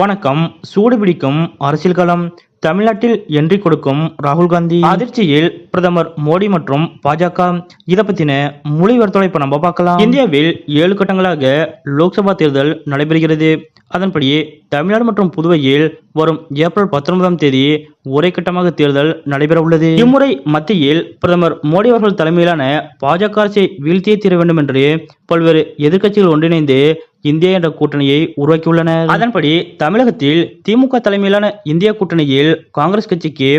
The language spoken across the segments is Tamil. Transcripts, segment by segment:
வணக்கம். சூடு பிடிக்கும் அரசியல் களம். தமிழ்நாட்டில் என்றி கொடுக்கும் ராகுல் காந்தி. அதிர்ச்சியில் பிரதமர் மோடி மற்றும் பாஜக. இதை பத்தின மொழிவர்த்தோட இப்ப நம்ம பார்க்கலாம். இந்தியாவில் ஏழு கட்டங்களாக லோக்சபா தேர்தல் நடைபெறுகிறது. அதன்படி தமிழ்நாடு மற்றும் புதுவையில் வரும் ஏப்ரல் பத்தொன்பதாம் தேதி ஒரே கட்டமாக தேர்தல் நடைபெற உள்ளது இம்முறை மத்தியில் பிரதமர் மோடி அவர்கள் தலைமையிலான பாஜக அரசை வீழ்த்தியே தீர வேண்டும் என்று பல்வேறு எதிர்க்கட்சிகள் ஒன்றிணைந்து இந்தியா என்ற கூட்டணியை உருவாக்கியுள்ளனர். அதன்படி தமிழகத்தில் திமுக தலைமையிலான இந்திய கூட்டணியில் காங்கிரஸ் கட்சிக்கு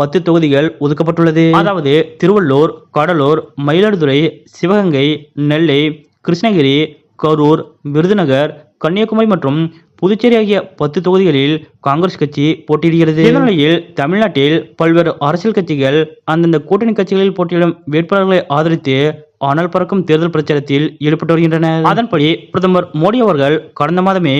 பத்து தொகுதிகள் ஒதுக்கப்பட்டுள்ளது. அதாவது திருவள்ளூர் கடலூர் மயிலாடுதுறை சிவகங்கை நெல்லை கிருஷ்ணகிரி கரூர் விருதுநகர் கன்னியாகுமரி மற்றும் புதுச்சேரி ஆகிய பத்து தொகுதிகளில் காங்கிரஸ் கட்சி போட்டியிடுகிறது. இந்த நிலையில் தமிழ்நாட்டில் பல்வேறு அரசியல் கட்சிகள் அந்தந்த கூட்டணி கட்சிகளில் போட்டியிடும் வேட்பாளர்களை ஆதரித்து அனல் பறக்கும் தேர்தல் பிரச்சாரத்தில் ஈடுபட்டு வருகின்றனர். அதன்படி பிரதமர் மோடி அவர்கள் கடந்த மாதமே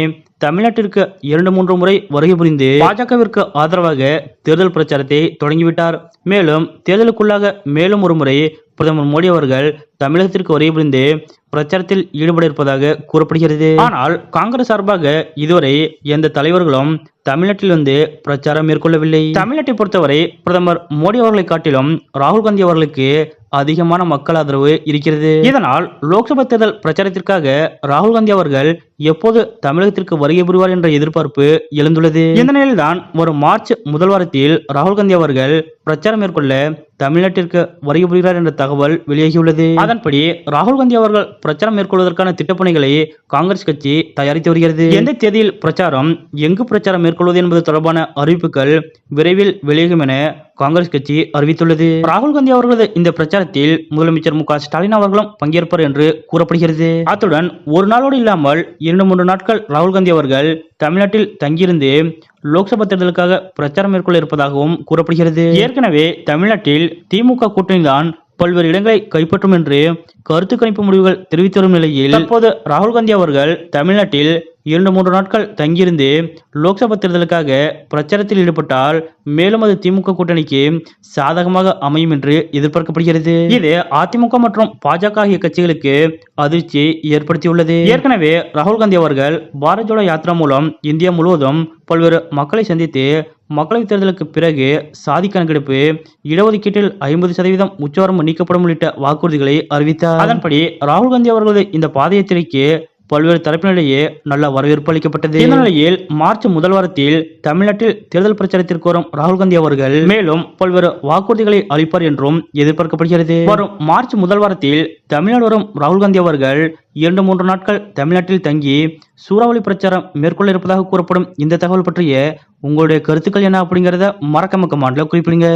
தமிழ்நாட்டிற்கு இரண்டு மூன்று முறை வருகை புரிந்து பாஜகவிற்கு ஆதரவாக தேர்தல் பிரச்சாரத்தை தொடங்கிவிட்டார். மேலும் தேர்தலுக்குள்ளாக மேலும் ஒரு முறை பிரதமர் மோடி அவர்கள் தமிழகத்திற்கு வருகை புரிந்து பிரச்சாரத்தில் ஈடுபட இருப்பதாக கூறப்படுகிறது. ஆனால் காங்கிரஸ் சார்பாக இதுவரை எந்த தலைவர்களும் தமிழ்நாட்டில் வந்து பிரச்சாரம் மேற்கொள்ளவில்லை. தமிழ்நாட்டை பொறுத்தவரை பிரதமர் மோடி அவர்களை காட்டிலும் ராகுல் காந்தி அவர்களுக்கு அதிகமான மக்கள் ஆதரவு இருக்கிறது. இதனால் லோக்சபா தேர்தல் பிரச்சாரத்திற்காக ராகுல் காந்தி அவர்கள் எப்போது தமிழகத்திற்கு வருகை புரிவார் என்ற எதிர்பார்ப்பு எழுந்துள்ளது. இந்த நிலையில்தான் வரும் மார்ச் முதல் வாரத்தில் ராகுல் காந்தி அவர்கள் பிரச்சாரம் மேற்கொள்ள தமிழ்நாட்டிற்கு வருகை புரிகிறார் என்ற தகவல் வெளியாகியுள்ளது. அதன்படி ராகுல் காந்தி அவர்கள் பிரச்சாரம் மேற்கொள்வதற்கான திட்டப்பணிகளை காங்கிரஸ் கட்சி தயாரித்து வருகிறது. எந்த தேதியில் பிரச்சாரம் எங்கு பிரச்சாரம் மேற்கொள்வது என்பது தொடர்பான அறிவிப்புகள் விரைவில் வெளியாகும் என காங்கிரஸ் கட்சி அறிவித்துள்ளது. ராகுல் காந்தி அவர்களது இந்த பிரச்சாரத்தில் முதலமைச்சர் மு ஸ்டாலின் அவர்களும் பங்கேற்பார் என்று கூறப்படுகிறது. அத்துடன் ஒரு நாளோடு இல்லாமல் இரண்டு மூன்று நாட்கள் ராகுல் காந்தி அவர்கள் தமிழ்நாட்டில் தங்கியிருந்து லோக்சபா தேர்தலுக்காக பிரச்சாரம் மேற்கொள்ள இருப்பதாகவும் கூறப்படுகிறது. ஏற்கனவே தமிழ்நாட்டில் திமுக கூட்டணிதான் பல்வேறு இடங்களை கைப்பற்றும் என்று கருத்து கணிப்பு முடிவுகள் தெரிவித்து வரும் நிலையில் தற்போது ராகுல் காந்தி அவர்கள் தமிழ்நாட்டில் இரண்டு மூன்று நாட்கள் தங்கியிருந்து லோக்சபா தேர்தலுக்காக பிரச்சாரத்தில் ஈடுபட்டால் மேலும் அது திமுக கூட்டணிக்கு சாதகமாக அமையும் என்று எதிர்பார்க்கப்படுகிறது. இது அதிமுக மற்றும் பாஜக ஆகிய கட்சிகளுக்கு அதிர்ச்சி ஏற்படுத்தியுள்ளது. ஏற்கனவே ராகுல் காந்தி அவர்கள் பாரத் ஜோடோ யாத்ரா மூலம் இந்தியா முழுவதும் பல்வேறு மக்களை சந்தித்து மக்களவைத் தேர்தலுக்கு பிறகு சாதி கணக்கெடுப்பு இடஒதுக்கீட்டில் ஐம்பது சதவீதம் உச்சவரம்பு நீக்கப்படும் உள்ளிட்ட வாக்குறுதிகளை அறிவித்தார். அதன்படி ராகுல் காந்தி அவர்களது இந்த பாத யாத்திரைக்கு பல்வேறு தரப்பினரிடையே நல்ல வரவேற்பு அளிக்கப்பட்டது. இந்த நிலையில் மார்ச் முதல் வாரத்தில் தமிழ்நாட்டில் தேர்தல் பிரச்சாரத்திற்கு வரும் ராகுல் காந்தி அவர்கள் மேலும் பல்வேறு வாக்குறுதிகளை அளிப்பார் என்றும் எதிர்பார்க்கப்படுகிறது. வரும் மார்ச் முதல் வாரத்தில் தமிழ்நாடு வரும் ராகுல் காந்தி அவர்கள் இரண்டு மூன்று நாட்கள் தமிழ்நாட்டில் தங்கி சூறாவளி பிரச்சாரம் மேற்கொள்ள இருப்பதாக கூறப்படும் இந்த தகவல் பற்றிய உங்களுடைய கருத்துக்கள் என்ன அப்படிங்கறத மறக்காம கமாண்ட்ல குறிப்பிடுங்க.